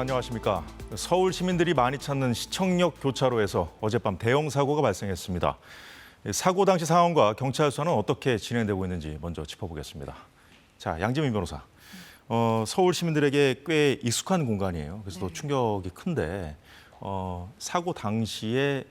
안녕하십니까? 서울 시민들이 많이 찾는 시청역 교차로에서 어젯밤 대형 사고가 발생했습니다. 사고 당시 상황과 경찰 수사는 어떻게 진행되고 있는지 먼저 짚어보겠습니다. 자, 양재민 변호사. 어, 서울 시민들에게 꽤 익숙한 공간이에요. 그래서 더 충격이 큰데 어, 사고 당시에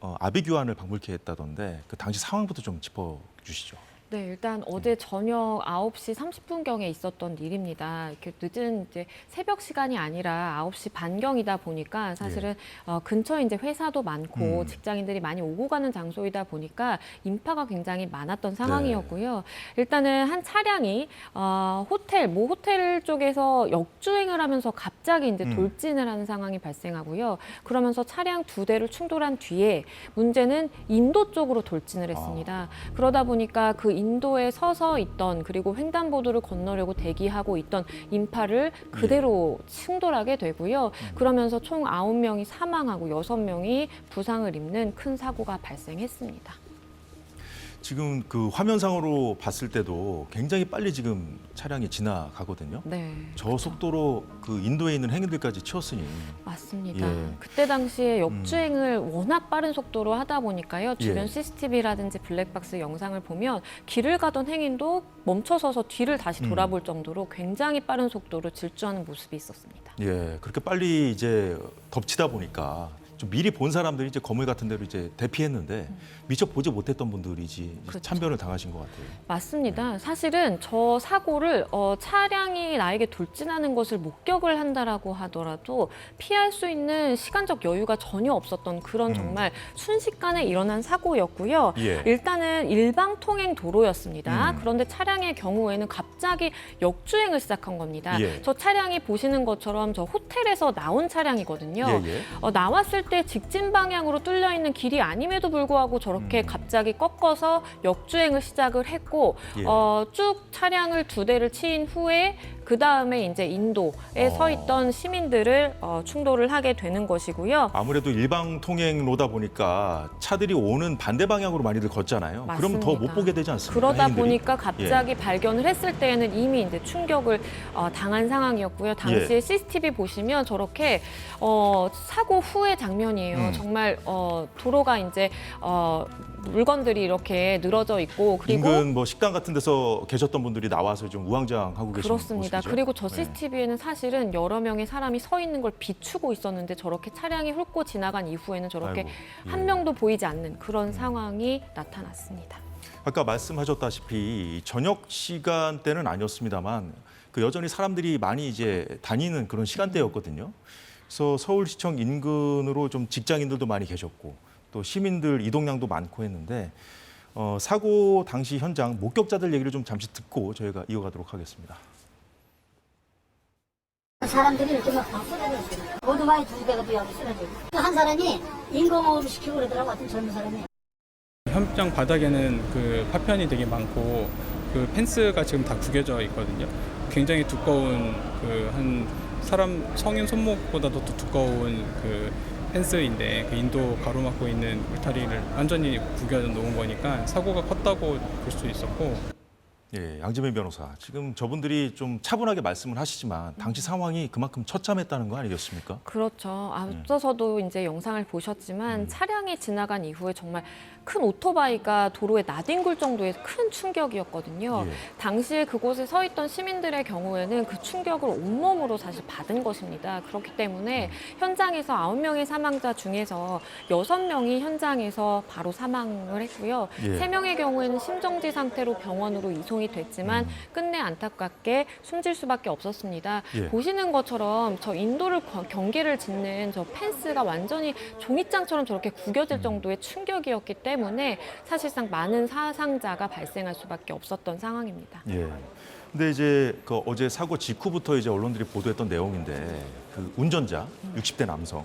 어, 아비규환을 방불케 했다던데 그 당시 상황부터 좀 짚어주시죠. 네, 일단 어제 저녁 9시 30분경에 있었던 일입니다. 이렇게 늦은 이제 새벽 시간이 아니라 9시 반경이다 보니까 사실은 어, 근처에 이제 회사도 많고 음. 직장인들이 많이 오고 가는 장소이다 보니까 인파가 굉장히 많았던 상황이었고요. 일단은 한 차량이 어, 호텔, 모 호텔 쪽에서 역주행을 하면서 갑자기 이제 음. 돌진을 하는 상황이 발생하고요. 그러면서 차량 두 대를 충돌한 뒤에 문제는 인도 쪽으로 돌진을 했습니다. 그러다 보니까 그 인도에 서서 있던 그리고 횡단보도를 건너려고 대기하고 있던 인파를 그대로 충돌하게 되고요. 그러면서 총 아홉 명이 사망하고 여섯 명이 부상을 입는 큰 사고가 발생했습니다. 지금 그 화면상으로 봤을 때도 굉장히 빨리 지금 차량이 지나가거든요. 네. 저 속도로 그 인도에 있는 행인들까지 치웠으니 맞습니다. 예. 음. 그때 당시에 역주행을 워낙 빠른 속도로 하다 보니까요. 주변 예. CCTV라든지 블랙박스 영상을 보면 길을 가던 행인도 멈춰서서 뒤를 다시 음. 돌아볼 정도로 굉장히 빠른 속도로 질주하는 모습이 있었습니다. 예 그렇게 빨리 이제 덮치다 보니까 좀 미리 본 사람들이 이제 건물 같은 데로 이제 대피했는데 미처 보지 못했던 분들이 이제 음. 그렇죠. 참변을 당하신 것 같아요. 맞습니다. 사실은 저 사고를 어, 차량이 나에게 돌진하는 것을 목격을 한다라고 하더라도 피할 수 있는 시간적 여유가 전혀 없었던 그런 음. 정말 순식간에 일어난 사고였고요. 예. 일단은 일방 통행 도로였습니다. 음. 그런데 차량의 경우에는 갑자기 역주행을 시작한 겁니다. 예. 저 차량이 보시는 것처럼 저 호텔에서 나온 차량이거든요. 예, 예. 어, 나왔을 때 직진 방향으로 뚫려 있는 길이 아님에도 불구하고 저렇게 음. 갑자기 꺾어서 역주행을 시작을 했고 예. 어, 쭉 차량을 두 대를 치인 후에 그 다음에 이제 인도에 어. 서 있던 시민들을 어, 충돌을 하게 되는 것이고요. 아무래도 일방 통행로다 보니까 차들이 오는 반대 방향으로 많이들 걷잖아요. 그러면 더못 맞습니다. 보게 되지 않습니까? 그러다 행인들이? 보니까 갑자기 발견을 했을 때에는 이미 이제 충격을 어, 당한 상황이었고요. 당시에 예. CCTV 보시면 저렇게 어, 사고 후의 장면이에요. 음. 정말 어, 도로가 이제 어, 물건들이 이렇게 늘어져 있고 그리고 인근 뭐 식당 같은 데서 계셨던 분들이 나와서 좀 우왕좌왕하고 계신 그렇습니다. 모습이죠. 그리고 저 네. CCTV에는 사실은 여러 명의 사람이 서 있는 걸 비추고 있었는데 저렇게 차량이 훑고 지나간 이후에는 저렇게 아이고, 예. 한 명도 보이지 않는 그런 상황이 나타났습니다. 아까 말씀하셨다시피 저녁 시간대는 아니었습니다만 그 여전히 사람들이 많이 이제 다니는 그런 시간대였거든요. 그래서 서울시청 인근으로 좀 직장인들도 많이 계셨고 또 시민들 이동량도 많고 했는데 어, 사고 당시 현장 목격자들 얘기를 좀 잠시 듣고 저희가 이어가도록 하겠습니다. 사람들이 이렇게 막다 쓰러졌어요. 오토바이 두 대가 또 여기 쓰러지고. 한 사람이 인공호흡을 시키고 그러더라고, 어떤 젊은 사람이. 현장 바닥에는 그 파편이 되게 많고 그 펜스가 지금 다 구겨져 있거든요. 굉장히 두꺼운 그 한 사람 성인 손목보다도 더 두꺼운 그 펜스인데 그 인도 가로막고 있는 울타리를 완전히 구겨 놓은 거니까 사고가 컸다고 볼 수 있었고 예, 양재민 변호사. 지금 저분들이 좀 차분하게 말씀을 하시지만 당시 상황이 그만큼 처참했다는 거 아니겠습니까? 그렇죠. 앞서서도 이제 영상을 보셨지만 음. 차량이 지나간 이후에 정말 큰 오토바이가 도로에 나뒹굴 정도의 큰 충격이었거든요. 예. 당시에 그곳에 서 있던 시민들의 경우에는 그 충격을 온몸으로 사실 받은 것입니다. 그렇기 때문에 음. 현장에서 아홉 명의 사망자 중에서 여섯 명이 현장에서 바로 사망을 했고요. 예. 세 명의 경우에는 심정지 상태로 병원으로 이송 이 됐지만 음. 끝내 안타깝게 숨질 수밖에 없었습니다. 예. 보시는 것처럼 저 인도를 거- 경계를 짓는 저 펜스가 완전히 종이장처럼 저렇게 구겨질 음. 정도의 충격이었기 때문에 사실상 많은 사상자가 발생할 수밖에 없었던 상황입니다. 예. 근데 이제 그 어제 사고 직후부터 이제 언론들이 보도했던 내용인데 그 운전자 60대 남성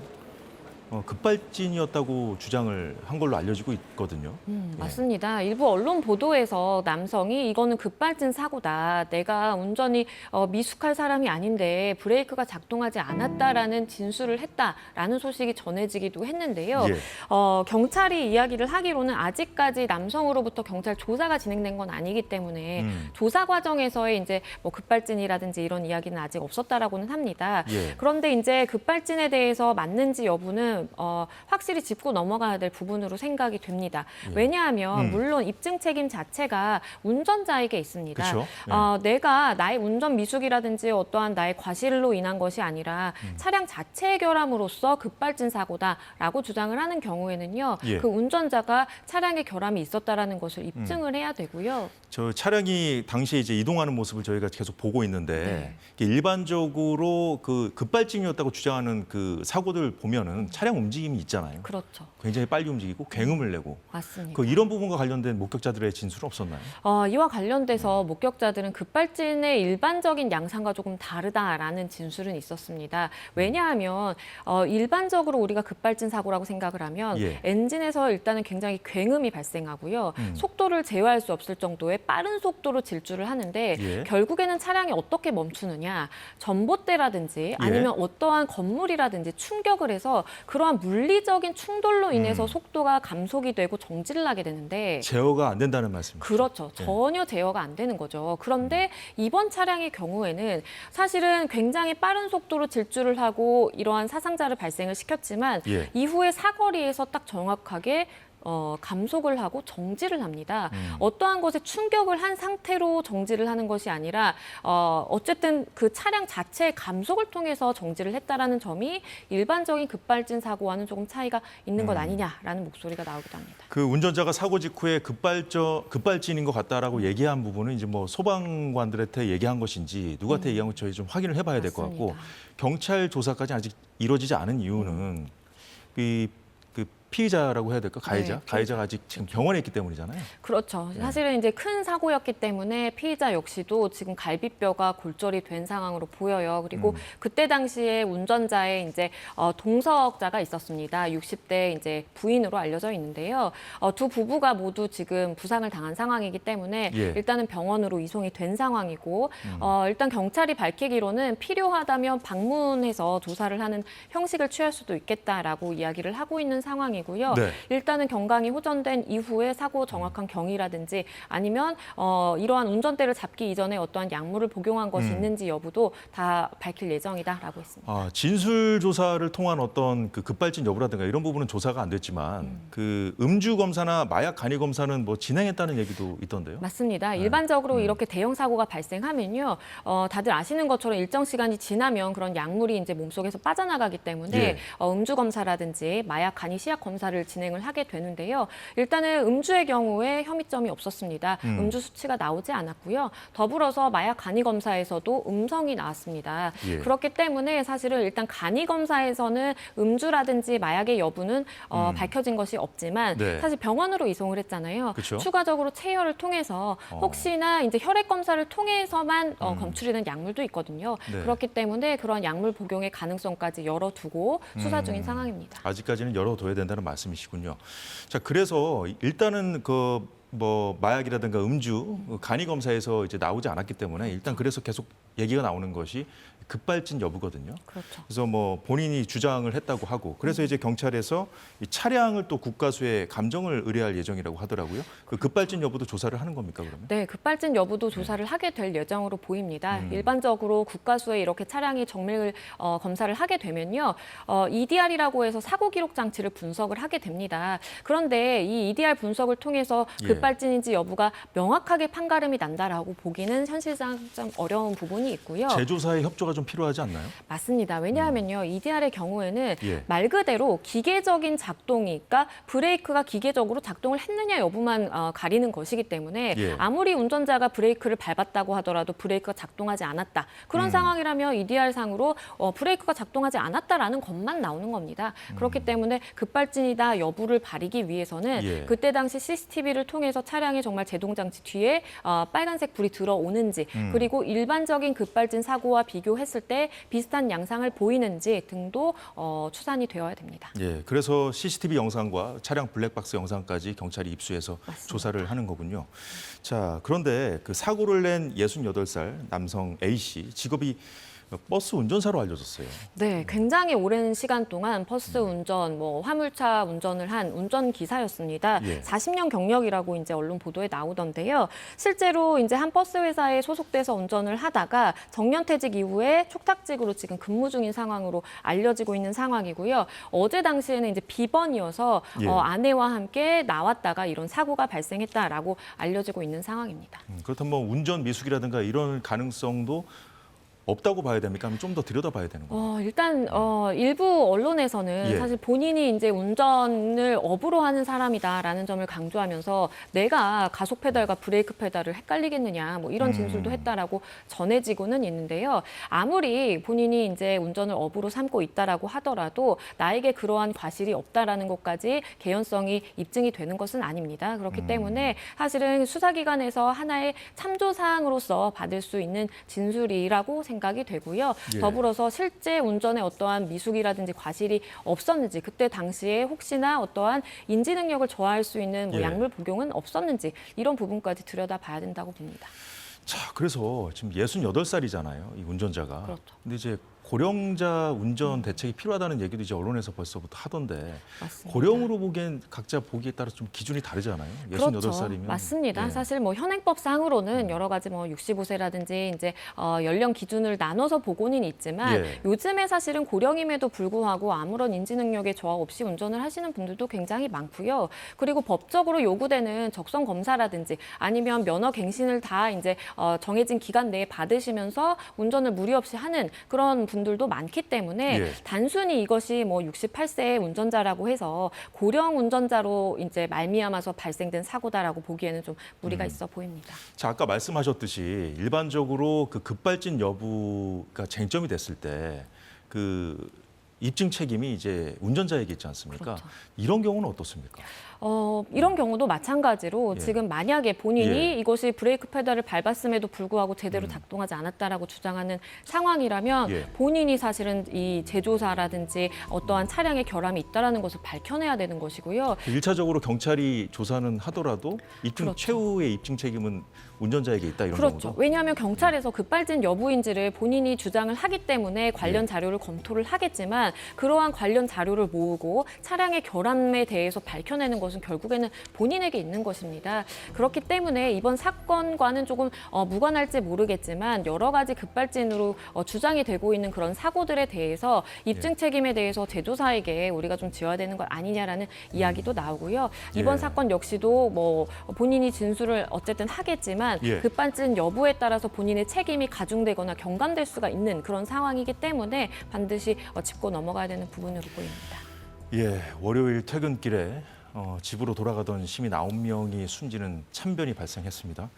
어, 급발진이었다고 주장을 한 걸로 알려지고 있거든요. 음, 예. 맞습니다. 일부 언론 보도에서 남성이 이거는 급발진 사고다. 내가 운전이 어, 미숙할 사람이 아닌데 브레이크가 작동하지 않았다라는 진술을 했다라는 소식이 전해지기도 했는데요. 예. 어, 경찰이 이야기를 하기로는 아직까지 남성으로부터 경찰 조사가 진행된 건 아니기 때문에 음. 조사 과정에서의 이제 뭐 급발진이라든지 이런 이야기는 아직 없었다라고는 합니다. 예. 그런데 이제 급발진에 대해서 맞는지 여부는 어, 확실히 짚고 넘어가야 될 부분으로 생각이 됩니다. 왜냐하면 음. 물론 입증 책임 자체가 운전자에게 있습니다. 그쵸. 예. 어, 내가 나의 운전 미숙이라든지 어떠한 나의 과실로 인한 것이 아니라 음. 차량 자체의 결함으로써 급발진 사고다라고 주장을 하는 경우에는요, 예. 그 운전자가 차량의 결함이 있었다라는 것을 입증을 음. 해야 되고요. 저 차량이 당시에 이제 이동하는 모습을 저희가 계속 보고 있는데 이게 일반적으로 그 급발진이었다고 주장하는 그 사고들 보면은 차량 움직임이 있잖아요. 그렇죠, 굉장히 빨리 움직이고 굉음을 내고 맞습니다. 그 이런 부분과 관련된 목격자들의 진술은 없었나요? 어, 이와 관련돼서 목격자들은 급발진의 일반적인 양상과 조금 다르다라는 진술은 있었습니다. 왜냐하면 어, 일반적으로 우리가 급발진 사고라고 생각을 하면 예. 엔진에서 일단은 굉장히 굉음이 발생하고요. 음. 속도를 제어할 수 없을 정도의 빠른 속도로 질주를 하는데 예. 결국에는 차량이 어떻게 멈추느냐 전봇대라든지 아니면 어떠한 건물이라든지 충격을 해서 그 러한 물리적인 충돌로 인해서 음. 속도가 감속이 되고 정지를 하게 되는데 제어가 안 된다는 말씀이죠. 그렇죠. 네. 전혀 제어가 안 되는 거죠. 그런데 이번 차량의 경우에는 사실은 굉장히 빠른 속도로 질주를 하고 이러한 사상자를 발생을 시켰지만 예. 이후에 사거리에서 딱 정확하게 어, 감속을 하고 정지를 합니다. 음. 어떠한 것에 충격을 한 상태로 정지를 하는 것이 아니라 어, 어쨌든 그 차량 자체의 감속을 통해서 정지를 했다라는 점이 일반적인 급발진 사고와는 조금 차이가 있는 것 음. 아니냐라는 목소리가 나오기도 합니다. 그 운전자가 사고 직후에 급발저 급발진인 것 같다라고 얘기한 부분은 이제 뭐 소방관들한테 얘기한 것인지 누구한테 얘기한 건지 저희 좀 확인을 해봐야 될 것 같고 음. 경찰 조사까지 아직 이루어지지 않은 이유는 이그 피의자라고 해야 될까 가해자 네. 가해자가 아직 지금 병원에 있기 때문이잖아요. 그렇죠. 네. 사실은 이제 큰 사고였기 때문에 피의자 역시도 지금 갈비뼈가 골절이 된 상황으로 보여요. 그리고 음. 그때 당시에 운전자의 이제 어, 동석자가 있었습니다. 60대 이제 부인으로 알려져 있는데요. 어, 두 부부가 모두 지금 부상을 당한 상황이기 때문에 예. 일단은 병원으로 이송이 된 상황이고 음. 어, 일단 경찰이 밝히기로는 필요하다면 방문해서 조사를 하는 형식을 취할 수도 있겠다라고 이야기를 하고 있는 상황이고 요. 네. 일단은 경강이 호전된 이후에 사고 정확한 경위라든지 아니면 어, 이러한 운전대를 잡기 이전에 어떠한 약물을 복용한 것이 음. 있는지 여부도 다 밝힐 예정이다라고 했습니다. 아, 진술 조사를 통한 어떤 그 급발진 여부라든가 이런 부분은 조사가 안 됐지만 그 음주 검사나 마약 간이 검사는 뭐 진행했다는 얘기도 있던데요. 맞습니다. 네. 일반적으로 음. 이렇게 대형 사고가 발생하면요, 어, 다들 아시는 것처럼 일정 시간이 지나면 그런 약물이 이제 몸속에서 빠져나가기 때문에 예. 어, 음주 검사라든지 마약 간이 시약 검사를 진행을 하게 되는데요. 일단은 음주의 경우에 혐의점이 없었습니다. 음. 음. 주 수치가 나오지 않았고요. 더불어서 마약 간이 검사에서도 음성이 나왔습니다. 예. 그렇기 때문에 사실은 일단 간이 검사에서는 음주라든지 마약의 여부는 어, 음. 밝혀진 것이 없지만 네. 사실 병원으로 이송을 했잖아요. 그쵸. 추가적으로 체혈을 통해서 어. 혹시나 이제 혈액 검사를 통해서만 어, 음. 검출되는 약물도 있거든요. 네. 그렇기 때문에 그런 약물 복용의 가능성까지 열어두고 수사 중인 음. 상황입니다. 아직까지는 열어둬야 된다 는 말씀이시군요. 자, 그래서 일단은 그 뭐 마약이라든가 음주 간이 검사에서 이제 나오지 않았기 때문에 일단 그래서 계속 얘기가 나오는 것이 급발진 여부거든요. 그렇죠. 그래서 뭐 본인이 주장을 했다고 하고 그래서 이제 경찰에서 이 차량을 또 국가수에 감정을 의뢰할 예정이라고 하더라고요. 그 급발진 여부도 조사를 하는 겁니까 그러면? 네, 급발진 여부도 조사를 하게 될 예정으로 보입니다. 음. 일반적으로 국가수에 이렇게 차량이 정밀 어, 검사를 하게 되면요, 어, EDR이라고 해서 사고 기록 장치를 분석을 하게 됩니다. 그런데 이 EDR 분석을 통해서 예. 급발진인지 여부가 명확하게 판가름이 난다라고 보기는 현실상 좀 어려운 부분이 있고요. 재조사에 협조가 좀 필요하지 않나요? 맞습니다. 왜냐하면요, EDR의 경우에는 예. 말 그대로 기계적인 작동이니까 브레이크가 기계적으로 작동을 했느냐 여부만 어, 가리는 것이기 때문에 예. 아무리 운전자가 브레이크를 밟았다고 하더라도 브레이크가 작동하지 않았다. 그런 음. 상황이라면 EDR 상으로 어, 브레이크가 작동하지 않았다라는 것만 나오는 겁니다. 그렇기 때문에 급발진이다 여부를 가리기 위해서는 음. 예. 그때 당시 CCTV를 통해서 차량이 정말 제동 장치 뒤에 어, 빨간색 불이 들어오는지 음. 그리고 일반적인 급발진 사고와 비교했을 때 비슷한 양상을 보이는지 등도 어, 추산이 되어야 됩니다. 예, 그래서 CCTV 영상과 차량 블랙박스 영상까지 경찰이 입수해서 맞습니다. 조사를 하는 거군요. 자, 그런데 그 사고를 낸 68살 남성 A 씨 직업이 버스 운전사로 알려졌어요. 네, 굉장히 오랜 시간 동안 버스 운전, 뭐 화물차 운전을 한 운전 기사였습니다. 예. 40년 경력이라고 이제 언론 보도에 나오던데요. 실제로 이제 한 버스 회사에 소속돼서 운전을 하다가 정년퇴직 이후에 촉탁직으로 지금 근무 중인 상황으로 알려지고 있는 상황이고요. 어제 당시에는 이제 비번이어서 예. 어, 아내와 함께 나왔다가 이런 사고가 발생했다라고 알려지고 있는 상황입니다. 음, 그렇다면 뭐 운전 미숙이라든가 이런 가능성도 없다고 봐야 됩니까? 아니면 좀 더 들여다봐야 되는 건가요? 어, 일단 어, 일부 언론에서는 예. 사실 본인이 이제 운전을 업으로 하는 사람이다라는 점을 강조하면서 내가 가속 페달과 브레이크 페달을 헷갈리겠느냐 뭐 이런 진술도 음. 했다라고 전해지고는 있는데요. 아무리 본인이 이제 운전을 업으로 삼고 있다라고 하더라도 나에게 그러한 과실이 없다라는 것까지 개연성이 입증이 되는 것은 아닙니다. 그렇기 음. 때문에 사실은 수사기관에서 하나의 참조 사항으로서 받을 수 있는 진술이라고 생각 이 되고요. 예. 더불어서 실제 운전에 어떠한 미숙이라든지 과실이 없었는지 그때 당시에 혹시나 어떠한 인지 능력을 저하할 수 있는 뭐 예. 약물 복용은 없었는지 이런 부분까지 들여다봐야 된다고 봅니다. 자, 그래서 지금 68살이잖아요. 이 운전자가. 그렇죠. 근데 이제 고령자 운전 대책이 필요하다는 얘기도 이제 언론에서 벌써부터 하던데 맞습니다. 고령으로 보기엔 각자 보기에 따라 좀 기준이 다르잖아요. 68살이면. 그렇죠. 맞습니다. 예. 사실 뭐 현행법상으로는 여러 가지 뭐 65세라든지 이제 어, 연령 기준을 나눠서 보고는 있지만 예. 요즘에 사실은 고령임에도 불구하고 아무런 인지 능력에 저하 없이 운전을 하시는 분들도 굉장히 많고요. 그리고 법적으로 요구되는 적성 검사라든지 아니면 면허 갱신을 다 이제 어, 정해진 기간 내에 받으시면서 운전을 무리 없이 하는 그런 분들도 많기 때문에 예. 단순히 이것이 뭐 68세 운전자라고 해서 고령 운전자로 이제 말미암아서 발생된 사고다라고 보기에는 좀 무리가 있어 보입니다. 자, 아까 말씀하셨듯이 일반적으로 그 급발진 여부가 쟁점이 됐을 때그 입증 책임이 이제 운전자에게 있지 않습니까? 그렇죠. 이런 경우는 어떻습니까? 어, 이런 경우도 마찬가지로 예. 지금 만약에 본인이 예. 이것이 브레이크 페달을 밟았음에도 불구하고 제대로 작동하지 않았다라고 주장하는 상황이라면 예. 본인이 사실은 이 제조사라든지 어떠한 차량의 결함이 있다라는 것을 밝혀내야 되는 것이고요. 그 일차적으로 경찰이 조사는 하더라도 입증 그렇죠. 최후의 입증 책임은 운전자에게 있다 이런 그렇죠. 경우도. 왜냐하면 경찰에서 급발진 여부인지를 본인이 주장을 하기 때문에 관련 예. 자료를 검토를 하겠지만 그러한 관련 자료를 모으고 차량의 결함에 대해서 밝혀내는 것은 결국에는 본인에게 있는 것입니다. 그렇기 때문에 이번 사건과는 조금 어, 무관할지 모르겠지만 여러 가지 급발진으로 어, 주장이 되고 있는 그런 사고들에 대해서 입증 예. 책임에 대해서 제조사에게 우리가 좀 지어야 되는 것 아니냐라는 이야기도 나오고요. 이번 예. 사건 역시도 뭐 본인이 진술을 어쨌든 하겠지만 예. 급발진 여부에 따라서 본인의 책임이 가중되거나 경감될 수가 있는 그런 상황이기 때문에 반드시 어, 짚고 넘어가야 되는 부분으로 보입니다. 예, 월요일 퇴근길에 어, 집으로 돌아가던 시민 9명이 숨지는 참변이 발생했습니다.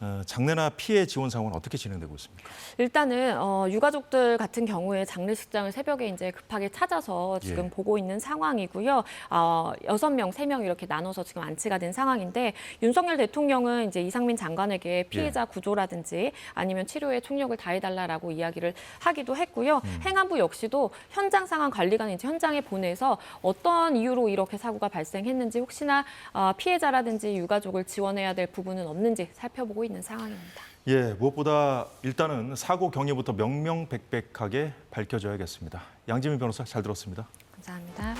어, 장례나 피해 지원 상황은 어떻게 진행되고 있습니까? 일단은 어, 유가족들 같은 경우에 장례식장을 새벽에 이제 급하게 찾아서 지금 예. 보고 있는 상황이고요. 어, 여섯 명, 세명 이렇게 나눠서 지금 안치가 된 상황인데 윤석열 대통령은 이제 이상민 장관에게 피해자 구조라든지 아니면 치료에 총력을 다해달라라고 이야기를 하기도 했고요. 행안부 역시도 현장 상황 관리관 이제 현장에 보내서 어떤 이유로 이렇게 사고가 발생했는지 혹시나 어, 피해자라든지 유가족을 지원해야 될 부분은 없는지 살펴보고 있는 상황입니다. 예, 무엇보다 일단은 사고 경위부터 명명백백하게 밝혀져야겠습니다. 양지민 변호사 잘 들었습니다. 감사합니다.